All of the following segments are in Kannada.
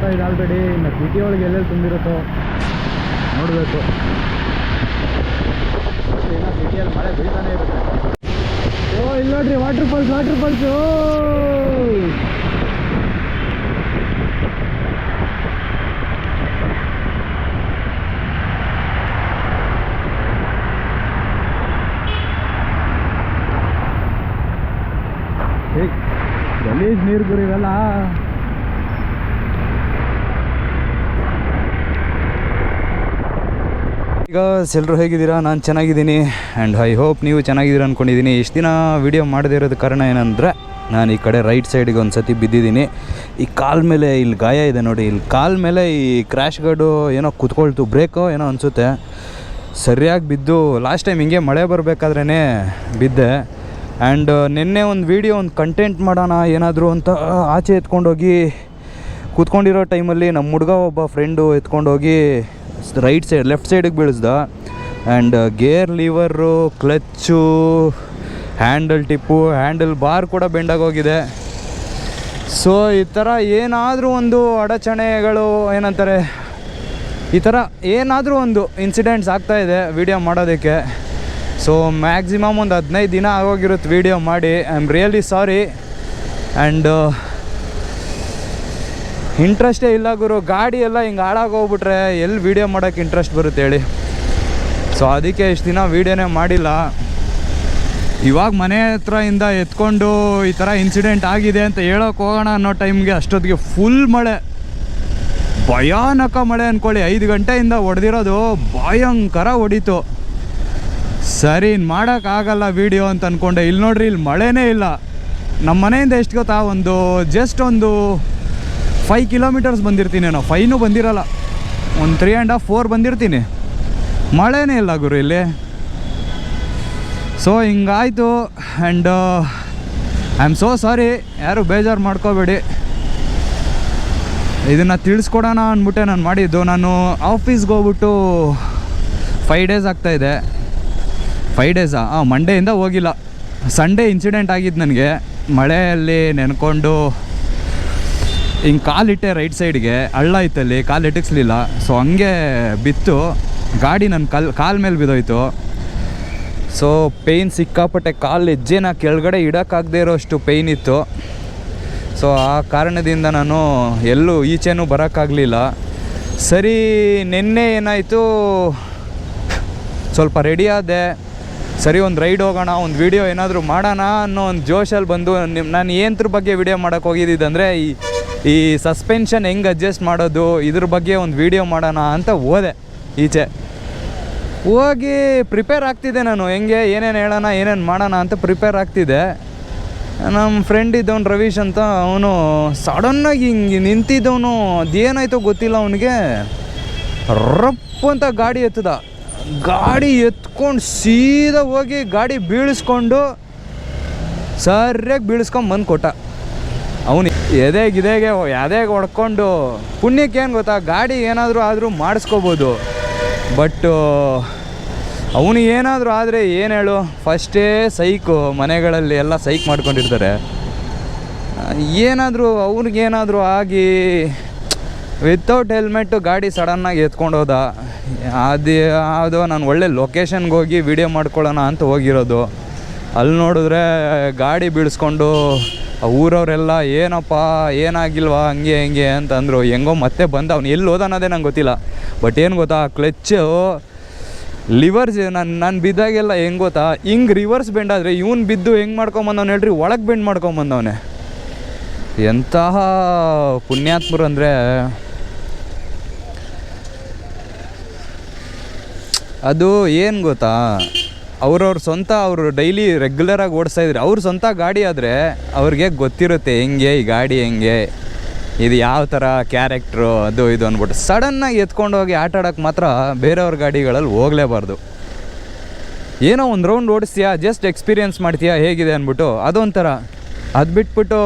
ಹೋಗ್ತಾ ಇದೆ ಆಲ್ರೆಡಿ. ಇನ್ನು ಸಿಟಿ ಒಳಗೆ ಎಲ್ಲೆಲ್ಲಿ ತುಂಬಿರುತ್ತೋ ನೋಡಬೇಕು. ಇನ್ನು ಸಿಟಿಯಲ್ಲಿ ಮಳೆ ಬೀಳ್ತಾನೆ ಇರುತ್ತೆ. ಓ, ಇಲ್ಲಿ ನೋಡ್ರಿ ವಾಟರ್ ಫಾಲ್ಸ್ ವಾಟರ್ ಫಾಲ್ಸ್ ಗಲೀಜ್ ನೀರು ಗುರು ಈಗ ಎಲ್ಲರೂ ಹೇಗಿದ್ದೀರಾ? ನಾನು ಚೆನ್ನಾಗಿದ್ದೀನಿ. ಆ್ಯಂಡ್ ಐ ಹೋಪ್ ನೀವು ಚೆನ್ನಾಗಿದ್ದೀರಾ ಅಂದ್ಕೊಂಡಿದ್ದೀನಿ ಇಷ್ಟು ದಿನ ವೀಡಿಯೋ ಮಾಡದೇ ಇರೋದು ಕಾರಣ ಏನಂದರೆ, ನಾನು ಈ ಕಡೆ ರೈಟ್ ಸೈಡಿಗೆ ಒಂದು ಸತಿ ಬಿದ್ದಿದ್ದೀನಿ. ಈ ಕಾಲ್ ಮೇಲೆ ಇಲ್ಲಿ ಗಾಯ ಇದೆ ನೋಡಿ. ಇಲ್ಲಿ ಕಾಲ್ ಮೇಲೆ ಈ ಕ್ರ್ಯಾಶ್ ಗಾರ್ಡು ಏನೋ ಕುತ್ಕೊಳ್ತು ಬ್ರೇಕೋ ಏನೋ ಅನಿಸುತ್ತೆ. ಸರಿಯಾಗಿ ಬಿದ್ದು ಲಾಸ್ಟ್ ಟೈಮ್ ಹಿಂಗೆ ಮಳೆ ಬರಬೇಕಾದ್ರೇ ಬಿದ್ದೆ. ಆ್ಯಂಡ್ ನಿನ್ನೆ ಒಂದು ವೀಡಿಯೋ ಒಂದು ಕಂಟೆಂಟ್ ಮಾಡೋಣ, ಏನಾದರೂ ಅಂತ ಆಚೆ ಎತ್ಕೊಂಡೋಗಿ, ಕೂತ್ಕೊಂಡಿರೋ ಟೈಮಲ್ಲಿ ನಮ್ಮ ಹುಡುಗ ಒಬ್ಬ ಫ್ರೆಂಡು ಎತ್ಕೊಂಡೋಗಿ ರೈಟ್ ಸೈಡ್, ಲೆಫ್ಟ್ ಸೈಡಿಗೆ ಬೀಳಿಸ್ದ. And gear lever clutch handle tip handle bar ಕೂಡ ಬೆಂಡಾಗೋಗಿದೆ ಸೊ ಈ ಥರ ಏನಾದರೂ ಒಂದು ಅಡಚಣೆಗಳು ಏನಂತಾರೆ, ಈ ಥರ ಏನಾದರೂ ಒಂದು ಇನ್ಸಿಡೆಂಟ್ಸ್ ಆಗ್ತಾಯಿದೆ ವಿಡಿಯೋ ಮಾಡೋದಕ್ಕೆ. ಸೊ ಮ್ಯಾಕ್ಸಿಮಮ್ ಒಂದು ಹದಿನೈದು ದಿನ ಆಗೋಗಿರುತ್ತೆ ವಿಡಿಯೋ ಮಾಡಿ. I am really sorry and ಇಂಟ್ರೆಸ್ಟೇ ಇಲ್ಲ ಗುರು. ಗಾಡಿ ಎಲ್ಲ ಹಿಂಗೆ ಹಾಳಾಗೋಗ್ಬಿಟ್ರೆ ಎಲ್ಲಿ ವೀಡಿಯೋ ಮಾಡೋಕೆ ಇಂಟ್ರೆಸ್ಟ್ ಬರುತ್ತೆ ಹೇಳಿ. ಸೊ ಅದಕ್ಕೆ ಇಷ್ಟು ದಿನ ವೀಡಿಯೋನೇ ಮಾಡಿಲ್ಲ. ಇವಾಗ ಮನೆ ಇಂದ ಎತ್ಕೊಂಡು ಈ ಥರ ಇನ್ಸಿಡೆಂಟ್ ಆಗಿದೆ ಅಂತ ಹೇಳೋಕೆ ಹೋಗೋಣ ಅನ್ನೋ ಟೈಮ್ಗೆ ಅಷ್ಟೊತ್ತಿಗೆ ಫುಲ್ ಮಳೆ. ಭಯಾನಕ ಮಳೆ ಅಂದ್ಕೊಳ್ಳಿ ಐದು ಗಂಟೆಯಿಂದ ಹೊಡೆದಿರೋದು ಭಯಂಕರ ಹೊಡಿತು. ಸರಿ ಮಾಡೋಕ್ಕಾಗಲ್ಲ ವೀಡಿಯೋ ಅಂತ ಅಂದ್ಕೊಂಡೆ ಇಲ್ಲಿ ನೋಡ್ರಿ ಇಲ್ಲಿ ಮಳೆನೇ ಇಲ್ಲ. ನಮ್ಮ ಮನೆಯಿಂದ ಎಷ್ಟು ಗೊತ್ತಾ? ಒಂದು ಜಸ್ಟ್ ಒಂದು ಫೈವ್ ಕಿಲೋಮೀಟರ್ಸ್ ಬಂದಿರ್ತೀನಿ ನಾನು. ಫೈನೂ ಬಂದಿರಲ್ಲ. ಒಂದು ತ್ರೀ ಆ್ಯಂಡ್ ಹಾಫ್ ಫೋರ್ ಬಂದಿರ್ತೀನಿ. ಮಳೆನೇ ಇಲ್ಲ ಗುರು ಇಲ್ಲಿ. So ಹಿಂಗಾಯಿತು. And I am so sorry ಯಾರು ಬೇಜಾರು ಮಾಡ್ಕೋಬೇಡಿ. ಇದನ್ನು ತಿಳಿಸ್ಕೊಡೋಣ ಅಂದ್ಬಿಟ್ಟೆ ನಾನು ಮಾಡಿದ್ದು. ನಾನು ಆಫೀಸ್ಗೆ ಹೋಗ್ಬಿಟ್ಟು ಫೈವ್ ಡೇಸ್ ಆಗ್ತಾಯಿದೆ ಫೈವ್ ಡೇಸಾ ಹಾಂ ಮಂಡೇಯಿಂದ ಹೋಗಿಲ್ಲ. ಸಂಡೇ ಇನ್ಸಿಡೆಂಟ್ ಆಗಿದ್ದು ನನಗೆ. ಮಳೆಯಲ್ಲಿ ನೆನ್ಕೊಂಡು ಹಿಂಗೆ ಕಾಲಿಟ್ಟೆ ರೈಟ್ ಸೈಡ್ಗೆ ಹಳ್ಳ ಇತ್ತಲ್ಲಿ, ಕಾಲು ಇಟ್ಟಿಸ್ಲಿಲ್ಲ ಸೊ ಹಂಗೆ ಬಿತ್ತು. ಗಾಡಿ ನನ್ನ ಕಲ್, ಕಾಲ್ ಮೇಲೆ ಬಿದ್ದೋಯ್ತು ಸೊ ಪೇಯ್ನ್ ಸಿಕ್ಕಾಪಟ್ಟೆ ಕಾಲು ಹೆಜ್ಜೆನ ಕೆಳಗಡೆ ಇಡೋಕ್ಕಾಗದೇ ಇರೋಷ್ಟು ಪೇಯ್ನ್ ಇತ್ತು. ಸೊ ಆ ಕಾರಣದಿಂದ ನಾನು ಎಲ್ಲೂ ಈಚೆನೂ ಬರೋಕ್ಕಾಗಲಿಲ್ಲ. ಸರಿ, ನಿನ್ನೆ ಏನಾಯಿತು? ಸ್ವಲ್ಪ ರೆಡಿ ಆದೆ. ಸರಿ, ಒಂದು ರೈಡ್ ಹೋಗೋಣ, ಒಂದು ವೀಡಿಯೋ ಏನಾದರೂ ಮಾಡೋಣ ಅನ್ನೋ ಒಂದು ಜೋಶಲ್ಲಿ ಬಂದು ನಿಮ್ಮ ನಾನು ಏನತ್ರ ಬಗ್ಗೆ ವಿಡಿಯೋ ಮಾಡೋಕ್ಕೆ ಹೋಗಿದ್ದಿದ್ದಂದರೆ ಈ ಈ ಸಸ್ಪೆನ್ಷನ್ ಹೆಂಗೆ ಅಡ್ಜಸ್ಟ್ ಮಾಡೋದು, ಇದ್ರ ಬಗ್ಗೆ ಒಂದು ವೀಡಿಯೋ ಮಾಡೋಣ ಅಂತ ಹೋದೆ ಈಚೆ. ಹೋಗಿ ಪ್ರಿಪೇರ್ ಆಗ್ತಿದ್ದೆ ನಾನು, ಹೆಂಗೆ, ಏನೇನು ಹೇಳೋಣ, ಏನೇನು ಮಾಡೋಣ ಅಂತ ಪ್ರಿಪೇರ್ ಆಗ್ತಿದ್ದೆ. ನಮ್ಮ ಫ್ರೆಂಡ್ ಇದ್ದವನು ರವೀಶ್ ಅಂತ ಅವನು ಸಡನ್ನಾಗಿ ಹಿಂಗೆ ನಿಂತಿದ್ದವನು, ಅದೇನಾಯ್ತೋ ಗೊತ್ತಿಲ್ಲ ಅವನಿಗೆ. ರಪ್ಪು ಅಂತ ಗಾಡಿ ಎತ್ತದ. ಗಾಡಿ ಎತ್ಕೊಂಡು ಸೀದಾ ಹೋಗಿ ಗಾಡಿ ಬೀಳಿಸ್ಕೊಂಡು, ಸರಿಯಾಗಿ ಬೀಳಿಸ್ಕೊಂಡು ಬಂದು ಕೊಟ್ಟ ಅವನು ಗಿದೆಗೆ ಎದೆಗೆ ಹೊಡ್ಕೊಂಡು ಪುಣ್ಯಕ್ಕೇನು ಗೊತ್ತಾ? ಗಾಡಿ ಏನಾದರೂ ಆದರೂ ಮಾಡಿಸ್ಕೋಬೋದು. ಬಟ್ ಅವನಿಗೆ ಏನಾದರೂ ಆದರೆ ಏನು ಹೇಳು? ಫಸ್ಟೇ ಸೈಕು ಮನೆಗಳಲ್ಲಿ ಎಲ್ಲ ಸೈಕ್ ಮಾಡ್ಕೊಂಡಿರ್ತಾರೆ. ಏನಾದರೂ ಅವ್ರಿಗೇನಾದರೂ ಆಗಿ ವಿತೌಟ್ ಹೆಲ್ಮೆಟ್ಟು ಗಾಡಿ ಸಡನ್ನಾಗಿ ಎತ್ಕೊಂಡು ಹೋದ. ಅದು ಅದು ನಾನು ಒಳ್ಳೆ ಲೊಕೇಶನ್ಗೆ ಹೋಗಿ ವಿಡಿಯೋ ಮಾಡ್ಕೊಳ್ಳೋಣ ಅಂತ ಹೋಗಿರೋದು. ಅಲ್ಲಿ ನೋಡಿದ್ರೆ ಗಾಡಿ ಬೀಳಿಸ್ಕೊಂಡು ಆ ಊರವರೆಲ್ಲ, ಏನಪ್ಪ, ಏನಾಗಿಲ್ವಾ, ಹಂಗೆ, ಹಿಂಗೆ ಅಂತಂದರು. ಹೆಂಗೋ ಮತ್ತೆ ಬಂದ ಅವ್ನು ಎಲ್ಲಿ ಹೋದ ಅನ್ನೋದೇ ನಂಗೆ ಗೊತ್ತಿಲ್ಲ. ಬಟ್ ಏನು ಗೊತ್ತಾ ಕ್ಲಚ್ಚು, ಲಿವರ್ಸ್, ನಾನು ನಾನು ಬಿದ್ದಾಗೆಲ್ಲ ಹೆಂಗೆ ಗೊತ್ತಾ, ಹಿಂಗೆ ರಿವರ್ಸ್ ಬೆಂಡ್ ಆದರೆ ಇವ್ನು ಬಿದ್ದು ಹೆಂಗೆ ಮಾಡ್ಕೊಂಬಂದವ್ನು ಹೇಳ್ರಿ, ಒಳಗೆ ಬೆಂಡ್ ಮಾಡ್ಕೊಂಬಂದವನೇ. ಎಂತಹ ಪುಣ್ಯಾತ್ಮರು ಅಂದರೆ, ಅದು ಏನು ಗೊತ್ತಾ ಅವ್ರವ್ರ ಸ್ವಂತ ಅವರು ಡೈಲಿ ರೆಗ್ಯುಲರಾಗಿ ಓಡಿಸ್ತಾ ಇದ್ರು ಅವ್ರ ಸ್ವಂತ ಗಾಡಿ ಆದರೆ ಅವ್ರಿಗೆ ಗೊತ್ತಿರುತ್ತೆ ಹೆಂಗೆ, ಈ ಗಾಡಿ ಹೆಂಗೆ, ಇದು ಯಾವ ಥರ ಕ್ಯಾರೆಕ್ಟ್ರು ಅದು ಇದು ಅಂದ್ಬಿಟ್ಟು. ಸಡನ್ನಾಗಿ ಎತ್ಕೊಂಡು ಹೋಗಿ ಆಟ ಆಡೋಕ್ಕೆ ಮಾತ್ರ ಬೇರೆಯವ್ರ ಗಾಡಿಗಳಲ್ಲಿ ಹೋಗಲೇಬಾರ್ದು. ಏನೋ ಒಂದು ರೌಂಡ್ ಓಡಿಸ್ತೀಯಾ ಜಸ್ಟ್ ಎಕ್ಸ್ಪೀರಿಯೆನ್ಸ್ ಮಾಡ್ತೀಯಾ, ಹೇಗಿದೆ ಅಂದ್ಬಿಟ್ಟು ಅದೊಂಥರ. ಅದು ಬಿಟ್ಬಿಟ್ಟು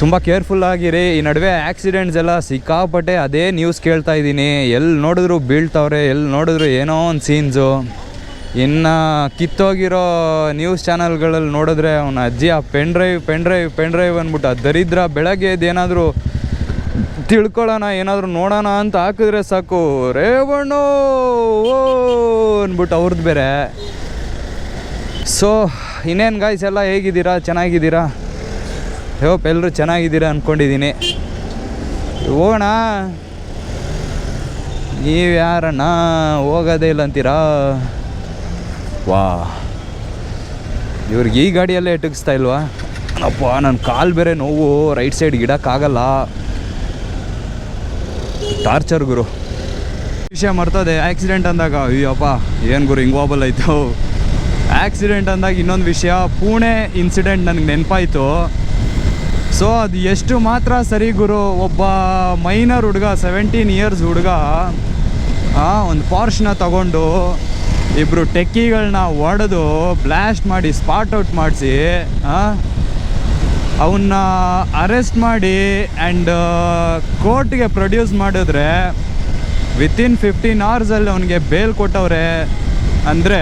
ತುಂಬ ಕೇರ್ಫುಲ್ ಆಗಿರಿ ಈ ನಡುವೆ ಆಕ್ಸಿಡೆಂಟ್ಸ್ ಎಲ್ಲ ಸಿಕ್ಕಾಪಟ್ಟೆ ಅದೇ ನ್ಯೂಸ್ ಕೇಳ್ತಾ ಇದ್ದೀನಿ. ಎಲ್ಲಿ ನೋಡಿದ್ರು ಬೀಳ್ತವ್ರೆ ಎಲ್ಲಿ ನೋಡಿದ್ರು ಏನೋ ಒಂದು ಸೀನ್ಸು ಇನ್ನು ಕಿತ್ತೋಗಿರೋ ನ್ಯೂಸ್ ಚಾನಲ್ಗಳಲ್ಲಿ ನೋಡಿದ್ರೆ ಅವನ ಅಜ್ಜಿ ಆ pen drive pen drive pen drive ಅಂದ್ಬಿಟ್ಟು ಆ ದರಿದ್ರ ಬೆಳಗ್ಗೆ ಏನಾದರೂ ತಿಳ್ಕೊಳ್ಳೋಣ, ಏನಾದರೂ ನೋಡೋಣ ಅಂತ ಹಾಕಿದ್ರೆ ಸಾಕು. ರೇವಣ್ಣು ಓ ಅಂದ್ಬಿಟ್ಟು ಅವ್ರದ್ದು ಬೇರೆ. ಸೊ ಇನ್ನೇನು ಗಾಯ್ಸ್ ಎಲ್ಲ ಹೇಗಿದ್ದೀರಾ? ಚೆನ್ನಾಗಿದ್ದೀರಾ? ಹೋಪ್ ಎಲ್ಲರೂ ಚೆನ್ನಾಗಿದ್ದೀರಾ ಅಂದ್ಕೊಂಡಿದ್ದೀನಿ ಹೋಗೋಣ. ನೀವು ಯಾರಣ್ಣ? ಹೋಗೋದೇ ಇಲ್ಲ ಅಂತೀರಾ? ವಾ. ಇವ್ರಿಗೆ ಈ ಗಾಡಿಯಲ್ಲೇ ಎಟಗಿಸ್ತಾ ಇಲ್ವಾ? ಅಪ್ಪ ನನ್ನ ಕಾಲು ಬೇರೆ ನೋವು, ರೈಟ್ ಸೈಡ್ ಇಡೋಕ್ಕಾಗಲ್ಲ ಟಾರ್ಚರ್ ಗುರು. ವಿಷಯ ಮರ್ತದೆ. ಆಕ್ಸಿಡೆಂಟ್ ಅಂದಾಗ, ಅಯ್ಯಪ್ಪ, ಏನು ಗುರು, ಹಿಂಗೆ ಆಯಿತು? ಆಕ್ಸಿಡೆಂಟ್ ಅಂದಾಗ ಇನ್ನೊಂದು ವಿಷಯ, ಪುಣೆ ಇನ್ಸಿಡೆಂಟ್ ನನಗೆ ನೆನಪಾಯಿತು. ಸೊ ಅದು ಎಷ್ಟು ಮಾತ್ರ ಸರಿ ಗುರು, ಒಬ್ಬ ಮೈನರ್ ಹುಡುಗ ಸೆವೆಂಟೀನ್ ಇಯರ್ಸ್ ಹುಡುಗ ಒಂದು ಪಾರ್ಶ್ನ ತಗೊಂಡು ಇಬ್ಬರು ಟೆಕ್ಕಿಗಳನ್ನ ಒಡೆದು ಬ್ಲ್ಯಾಸ್ಟ್ ಮಾಡಿ ಸ್ಪಾಟ್ ಔಟ್ ಮಾಡಿಸಿ ಅವನ್ನ ಅರೆಸ್ಟ್ ಮಾಡಿ ಆ್ಯಂಡ್ ಕೋರ್ಟ್ಗೆ ಪ್ರೊಡ್ಯೂಸ್ ಮಾಡಿದ್ರೆ ವಿತಿನ್ ಫಿಫ್ಟೀನ್ ಅವರ್ಸಲ್ಲಿ ಅವನಿಗೆ ಬೇಲ್ ಕೊಟ್ಟವ್ರೆ. ಅಂದರೆ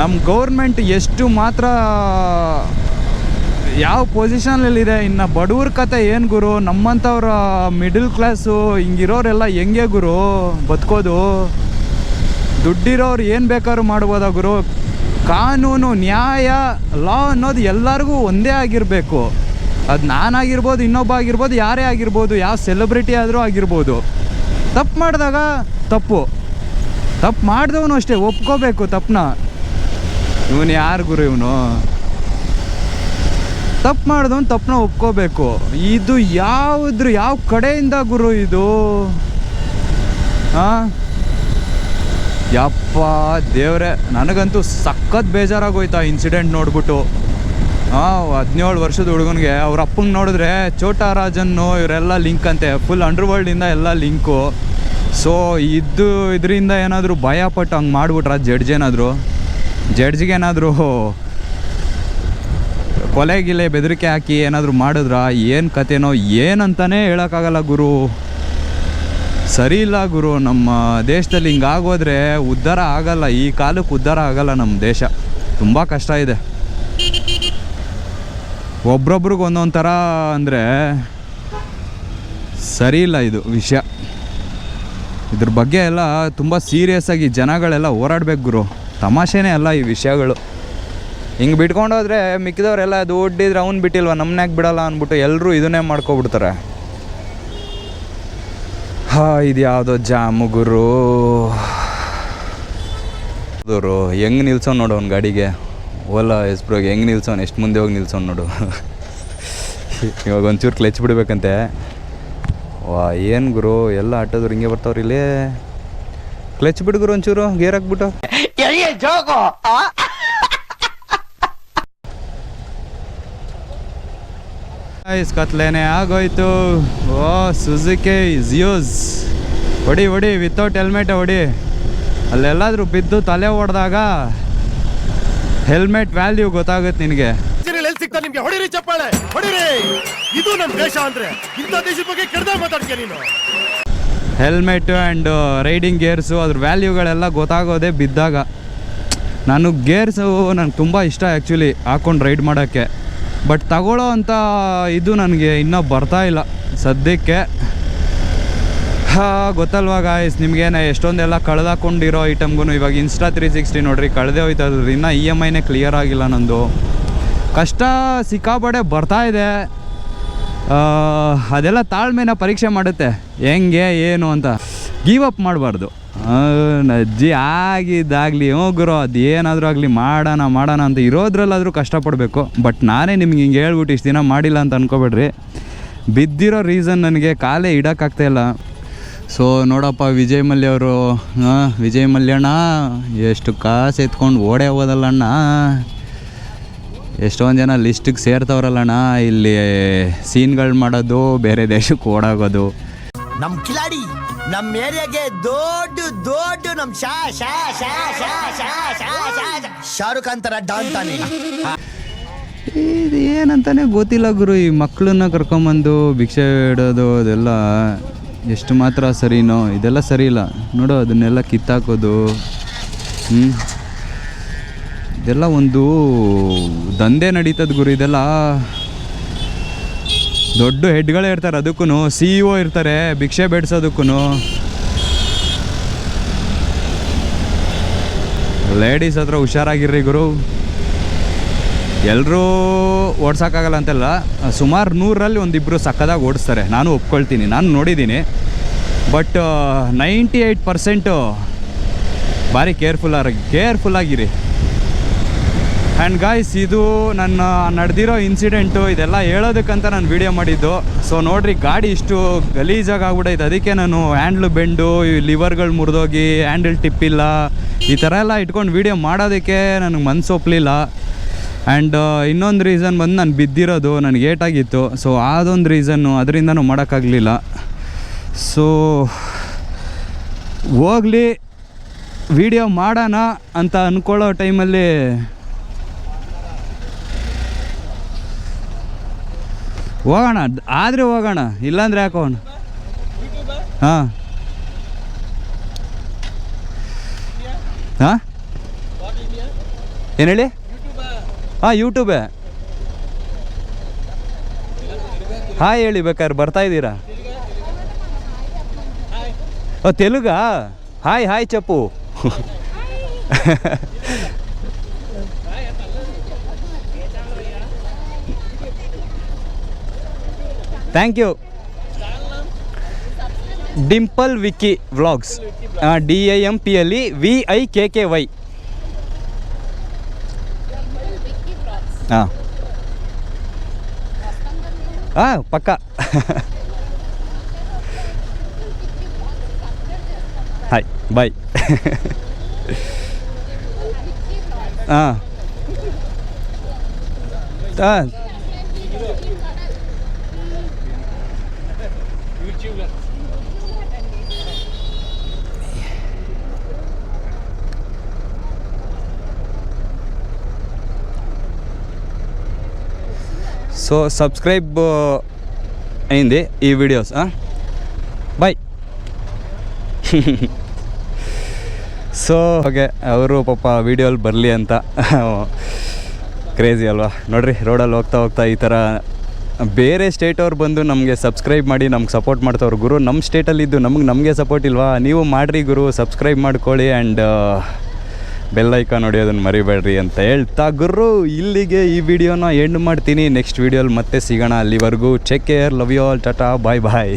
ನಮ್ಮ ಗೌರ್ಮೆಂಟ್ ಎಷ್ಟು ಮಾತ್ರ ಯಾವ ಪೊಸಿಷನಲ್ಲಿದೆ ಇನ್ನು ಬಡವ್ರ ಕತೆ ಏನು ಗುರು? ನಮ್ಮಂಥವ್ರ ಮಿಡಲ್ ಕ್ಲಾಸು ಹಿಂಗಿರೋರೆಲ್ಲ ಹೆಂಗೆ ಗುರು? ಬದುಕೋದು? ದುಡ್ಡಿರೋರು ಏನು ಬೇಕಾದ್ರೂ ಮಾಡ್ಬೋದಾ ಗುರು? ಕಾನೂನು, ನ್ಯಾಯ ಲಾ ಅನ್ನೋದು ಎಲ್ಲರಿಗೂ ಒಂದೇ ಆಗಿರಬೇಕು. ಅದು ನಾನಾಗಿರ್ಬೋದು ಇನ್ನೊಬ್ಬ ಆಗಿರ್ಬೋದು ಯಾರೇ ಆಗಿರ್ಬೋದು, ಯಾವ ಸೆಲೆಬ್ರಿಟಿ ಆದರೂ ಆಗಿರ್ಬೋದು. ತಪ್ಪು ಮಾಡಿದಾಗ ತಪ್ಪು. ತಪ್ಪು ಮಾಡಿದವನು ಅಷ್ಟೇ, ಒಪ್ಕೋಬೇಕು ತಪ್ಪನ್ನ. ಇವನು ಯಾರು ಗುರು ಇವನು? ತಪ್ಪು ಮಾಡಿದವನು ತಪ್ಪನ್ನ ಒಪ್ಕೋಬೇಕು. ಇದು ಯಾವುದ್ರು, ಯಾವ ಕಡೆಯಿಂದ ಗುರು ಇದು? ಹಾಂ ಯಪ್ಪ, ದೇವ್ರೆ, ನನಗಂತೂ ಸಖತ್ ಬೇಜಾರಾಗೋಯ್ತು ಆ ಇನ್ಸಿಡೆಂಟ್ ನೋಡ್ಬಿಟ್ಟು. ಹಾಂ ಹದಿನೇಳು ವರ್ಷದ ಹುಡುಗನಿಗೆ, ಅವ್ರ ಅಪ್ಪಂಗೆ ನೋಡಿದ್ರೆ ಚೋಟಾ ರಾಜನ್ನು ಇವರೆಲ್ಲ ಲಿಂಕ್ ಅಂತೆ ಫುಲ್ ಅಂಡರ್ ವರ್ಲ್ಡಿಂದ ಎಲ್ಲ ಲಿಂಕು ಸೊ ಇದು ಇದರಿಂದ ಏನಾದರೂ ಭಯಪಟ್ಟು ಹಂಗೆ ಮಾಡಿಬಿಟ್ರ ಜಡ್ಜ್ ಏನಾದರೂ? ಜಡ್ಜ್ಗೆ ಏನಾದರೂ ಕೊಲೆ ಗಿಲೆ ಬೆದರಿಕೆ ಹಾಕಿ ಏನಾದರೂ ಮಾಡಿದ್ರಾ? ಏನು ಕತೆನೋ ಏನಂತಾನೆ ಹೇಳೋಕ್ಕಾಗಲ್ಲ ಗುರು. ಸರಿ ಇಲ್ಲ ಗುರು, ನಮ್ಮ ದೇಶದಲ್ಲಿ ಹಿಂಗಾಗೋದ್ರೆ ಉದ್ಧಾರ ಆಗಲ್ಲ. ಈ ಕಾಲಕ್ಕೆ ಉದ್ಧಾರ ಆಗಲ್ಲ ನಮ್ಮ ದೇಶ. ತುಂಬ ಕಷ್ಟ ಇದೆ. ಒಬ್ರೊಬ್ರಿಗೆ ಒಂದೊಂದು ಥರ ಅಂದರೆ ಸರಿ ಇಲ್ಲ ಇದು ವಿಷಯ. ಇದ್ರ ಬಗ್ಗೆ ಎಲ್ಲ ತುಂಬ ಸೀರಿಯಸ್ ಆಗಿ ಜನಗಳೆಲ್ಲ ಹೋರಾಡ್ಬೇಕು ಗುರು. ತಮಾಷೆನೇ ಅಲ್ಲ ಈ ವಿಷಯಗಳು. ಹಿಂಗೆ ಬಿಟ್ಕೊಂಡೋದ್ರೆ ಮಿಕ್ಕಿದವರೆಲ್ಲ ದುಡ್ಡಿದ್ರೆ ಅವ್ನು ಬಿಟ್ಟಿಲ್ವ ನಮ್ಮನ್ಯಾಗ ಬಿಡಲ್ಲ ಅಂದ್ಬಿಟ್ಟು ಎಲ್ಲರೂ ಇದನ್ನೇ ಮಾಡ್ಕೊಬಿಡ್ತಾರೆ. ಹಾ ಇದು ಯಾವುದೋ ಜಾಮುಗುರು ಗುರು, ಹೆಂಗೆ ನಿಲ್ಸೋನು ನೋಡು ಅವ್ನ ಗಾಡಿಗೆ. ಓಲಾ ಎಸ್ಪ್ರೋಗೆ ಹೆಂಗೆ ನಿಲ್ಸೋನು? ಎಷ್ಟು ಮುಂದೆ ಹೋಗಿ ನಿಲ್ಸೋನು ನೋಡು. ಇವಾಗ ಒಂಚೂರು ಕ್ಲಚ್ ಬಿಡ್ಬೇಕಂತೆ. ವಾ, ಏನು ಗುರು, ಎಲ್ಲ ಆಟೋದ್ರು ಹಿಂಗೆ ಬರ್ತಾವ್ರಿ ಇಲ್ಲಿ. ಕ್ಲಚ್ ಬಿಡು ಗುರು ಒಂಚೂರು, ಗೇರ್ ಹಾಕ್ಬಿಟ್ಟು. ಗೈಸ್ ಕತ್ಲೇನೆ ಆಗೋಯ್ತು. ಓ ಸುಜುಕೆ ಜಿಯೋಸ್ ಹೊಡಿ ಹೊಡಿ ವಿತೌಟ್ ಹೆಲ್ಮೆಟ್ ಹೊಡಿ. ಅಲ್ಲೆಲ್ಲಾದ್ರೂ ಬಿದ್ದು ತಲೆ ಹೊಡೆದಾಗ ಹೆಲ್ಮೆಟ್ ವ್ಯಾಲ್ಯೂ ಗೊತ್ತಾಗುತ್ತೆ ನಿನಗೆ. ಸಿಗ್ತಾ ನಿಮ್ಗೆ? ಹೊಡಿರಿ ಚಪ್ಪಾಳೆ. ಹೊಡಿರಿ. ಇದು ನಮ್ಮ ದೇಶ ಅಂದ್ರೆ ಇಂಥ ದೇಶದ ಬಗ್ಗೆ ಕೆಡ್ದ ಮಾತಾಡ್ತೀಯ ನೀನು? ಹೆಲ್ಮೆಟ್ ಆ್ಯಂಡ್ ರೈಡಿಂಗ್ ಗೇರ್ಸು ಅದ್ರ ವ್ಯಾಲ್ಯೂಗಳೆಲ್ಲ ಗೊತ್ತಾಗೋದೇ ಬಿದ್ದಾಗ. ನಾನು ಗೇರ್ಸು ನನಗೆ ತುಂಬ ಇಷ್ಟ ಆ್ಯಕ್ಚುಲಿ ಹಾಕೊಂಡು ರೈಡ್ ಮಾಡೋಕ್ಕೆ. ಬಟ್ ತಗೊಳ್ಳೋ ಅಂಥ ಇದು ನನಗೆ ಇನ್ನೂ ಬರ್ತಾ ಇಲ್ಲ ಸದ್ಯಕ್ಕೆ. ಗೊತ್ತಲ್ವಾ ಗಾಯ್ಸ್ ನಿಮಗೇನೆ ಎಷ್ಟೊಂದೆಲ್ಲ ಕಳೆದಾಕೊಂಡಿರೋ ಐಟಮ್ಗೂ ಇವಾಗ ಇನ್ಸ್ಟಾ ತ್ರೀ ಸಿಕ್ಸ್ಟಿ ನೋಡ್ರಿ, ಕಳೆದೇ ಹೋಯ್ತು. ಅದ್ರ ಇನ್ನೂ ಇ ಎಂ ಐನೇ ಕ್ಲಿಯರ್ ಆಗಿಲ್ಲ ನಂದು. ಕಷ್ಟ ಸಿಕ್ಕಾಪಡೆ ಬರ್ತಾ ಇದೆ. ಅದೆಲ್ಲ ತಾಳ್ಮೆನ ಪರೀಕ್ಷೆ ಮಾಡುತ್ತೆ. ಹೆಂಗೆ, ಏನು ಅಂತ. ಗಿವ್ ಅಪ್ ಮಾಡಬಾರ್ದು. ಅಜ್ಜಿ ಆಗಿದ್ದಾಗಲಿ ಹ್ಞೂ ಗುರು ಅದು ಏನಾದರೂ ಆಗಲಿ ಮಾಡೋಣ ಮಾಡೋಣ ಅಂತ ಇರೋದ್ರಲ್ಲಾದರೂ ಕಷ್ಟಪಡಬೇಕು. ಬಟ್ ನಾನೇ ನಿಮ್ಗೆ ಹಿಂಗೆ ಹೇಳ್ಬಿಟ್ಟು ಇಷ್ಟು ದಿನ ಮಾಡಿಲ್ಲ ಅಂತ ಅನ್ಕೋಬೇಡ್ರಿ. ಬಿದ್ದಿರೋ ರೀಸನ್ ನನಗೆ ಕಾಲೇ ಇಡೋಕ್ಕಾಗ್ತಾ ಇಲ್ಲ. ಸೊ ನೋಡಪ್ಪ, ವಿಜಯ್ ಮಲ್ಯ ಅವರು ವಿಜಯ್ ಮಲ್ಯಣ್ಣ, ಎಷ್ಟು ಕಾಸು ಎತ್ಕೊಂಡು ಓಡೇ ಹೋದಲ್ಲಣ್ಣ ಎಷ್ಟೊಂದು ಜನ ಲಿಸ್ಟಿಗೆ ಸೇರ್ತವ್ರಲ್ಲಣ್ಣ ಇಲ್ಲಿ ಸೀನ್ಗಳು ಮಾಡೋದು, ಬೇರೆ ದೇಶಕ್ಕೆ ಓಡಾಗೋದು. ನಮ್ ಕಿಲಾಡಿ, ನಮ್ ಏರಿಯಾಗೆ ದೊಡ್ಡ ದೊಡ್ಡ ನಮ್ ಶಾ ಶಾ ಶಾ ಶಾ ಶಾ ಶಾ ಶಾ. ಶಾರುಖ್ ಖಾನ್ ತರ ಡಾನ್ ಇದು ಏನಂತಾನೆ ಗೊತ್ತಿಲ್ಲ ಗುರು, ಈ ಮಕ್ಕಳನ್ನ ಕರ್ಕೊಂಬಂದು ಭಿಕ್ಷೆ ಇಡೋದು, ಅದೆಲ್ಲ ಎಷ್ಟು ಮಾತ್ರ ಸರಿನೋ, ಇದೆಲ್ಲ ಸರಿ ಇಲ್ಲ. ನೋಡು, ಅದನ್ನೆಲ್ಲ ಕಿತ್ತಾಕೋದು. ಹ್ಞೂ ಇದೆಲ್ಲ ಒಂದು ದಂಧೆ ನಡೀತದ ಗುರು, ಇದೆಲ್ಲ ದೊಡ್ಡ ಹೆಡ್ಗಳೇ ಇರ್ತಾರೆ ಅದಕ್ಕೂ ಸಿ ಇ ಒ ಇರ್ತಾರೆ, ಭಿಕ್ಷೆ ಬೇಡ್ಸೋದಕ್ಕೂ ಲೇಡೀಸ್ ಹತ್ರ ಹುಷಾರಾಗಿರ್ರಿ ಗುರು. ಎಲ್ಲರೂ ಓಡ್ಸೋಕ್ಕಾಗಲ್ಲ ಅಂತೆಲ್ಲ, ಸುಮಾರು ನೂರಲ್ಲಿ ಒಂದಿಬ್ಬರು ಸಕ್ಕದಾಗಿ ಓಡಿಸ್ತಾರೆ, ನಾನು ಒಪ್ಕೊಳ್ತೀನಿ, ನಾನು ನೋಡಿದ್ದೀನಿ. ಬಟ್ ನೈಂಟಿ ಏಯ್ಟ್ ಪರ್ಸೆಂಟು ಭಾರಿ ಕೇರ್ಫುಲ್ ಕೇರ್ಫುಲ್ಲಾಗಿರಿ ಆ್ಯಂಡ್ ಗಾಯ್ಸ್ ಇದು ನನ್ನ ನಡೆದಿರೋ ಇನ್ಸಿಡೆಂಟು ಇದೆಲ್ಲ ಹೇಳೋದಕ್ಕಂತ ನಾನು ವೀಡಿಯೋ ಮಾಡಿದ್ದು. ಸೊ ನೋಡ್ರಿ, ಗಾಡಿ ಇಷ್ಟು ಗಲೀಜಾಗಿ ಆಗ್ಬಿಟ್ಟೈತೆ ಅದಕ್ಕೆ ನಾನು ಹ್ಯಾಂಡ್ಲ್ ಬೆಂಡು ಲಿವರ್ಗಳು ಮುರಿದೋಗಿ ಹ್ಯಾಂಡಲ್ ಟಿಪ್ ಇಲ್ಲ. ಈ ಥರ ಎಲ್ಲ ಇಟ್ಕೊಂಡು ವೀಡಿಯೋ ಮಾಡೋದಕ್ಕೆ ನನಗೆ ಮನಸ್ಸು ಒಪ್ಪಲಿಲ್ಲ ಆ್ಯಂಡ್ ಇನ್ನೊಂದು ರೀಸನ್ ಬಂದು ನಾನು ಬಿದ್ದಿರೋದು ನನಗೆ ಏಟಾಗಿತ್ತು. ಸೊ ಅದೊಂದು ರೀಸನ್ನು ಅದರಿಂದನೂ ಮಾಡೋಕ್ಕಾಗಲಿಲ್ಲ. ಸೊ ಹೋಗ್ಲಿ ವಿಡಿಯೋ ಮಾಡೋಣ ಅಂತ ಅಂದ್ಕೊಳ್ಳೋ ಟೈಮಲ್ಲಿ ಹೋಗೋಣ ಆದರೆ ಹೋಗೋಣ ಇಲ್ಲಾಂದ್ರೆ ಯಾಕೋ ಹೋಗೋಣ? ಹಾಂ. ಹಾಂ? ಏನು ಹೇಳಿ? ಹಾಂ ಯೂಟ್ಯೂಬೇ ಹಾಯ್ ಹೇಳಿ ಬೇಕಾದ್ರೆ ಬರ್ತಾ ಇದ್ದೀರಾ? ಓ ತೆಲುಗಾ? Hi hi ಚಪ್ಪು. Thank you Dimple Vicky vlogs D I M P ಅಲ್ಲಿ V I K K Y ಹಾಂ ಹಾಂ ಪಕ್ಕ ಹಾಯ್ ಬಾಯ್ ಹಾಂ ಹಾಂ సో సబ్స్క్రైబ్ అయింది ఈ వీడియోస్ బాయ్ ಸೊ ಹಾಗೆ ಅವರು ಪಾಪ ವೀಡಿಯೋಲ್ಲಿ ಬರಲಿ ಅಂತ ಕ್ರೇಜಿ ಅಲ್ವಾ ನೋಡ್ರಿ ರೋಡಲ್ಲಿ ಹೋಗ್ತಾ ಹೋಗ್ತಾ ಈ ಥರ ಬೇರೆ ಸ್ಟೇಟವ್ರು ಬಂದು ನಮಗೆ ಸಬ್ಸ್ಕ್ರೈಬ್ ಮಾಡಿ ನಮ್ಗೆ ಸಪೋರ್ಟ್ ಮಾಡ್ತವ್ರು ಗುರು ನಮ್ಮ ಸ್ಟೇಟಲ್ಲಿದ್ದು ನಮಗೆ ನಮಗೆ ಸಪೋರ್ಟ್ ಇಲ್ವಾ ನೀವು ಮಾಡಿರಿ ಗುರು ಸಬ್ಸ್ಕ್ರೈಬ್ ಮಾಡ್ಕೊಳ್ಳಿ ಆ್ಯಂಡ್ ಬೆಲ್ ಐಕಾನ್ ಹೊಡಿಯೋದನ್ನು ಮರಿಬೇಡ್ರಿ ಅಂತ ಹೇಳ್ತಾ ಗುರು ಇಲ್ಲಿಗೆ ಈ ವಿಡಿಯೋನ ಎಂಡ್ ಮಾಡ್ತೀನಿ. ನೆಕ್ಸ್ಟ್ ವೀಡಿಯೋಲಿ ಮತ್ತೆ ಸಿಗೋಣ. ಅಲ್ಲಿವರೆಗೂ take care love you all Tata bye bye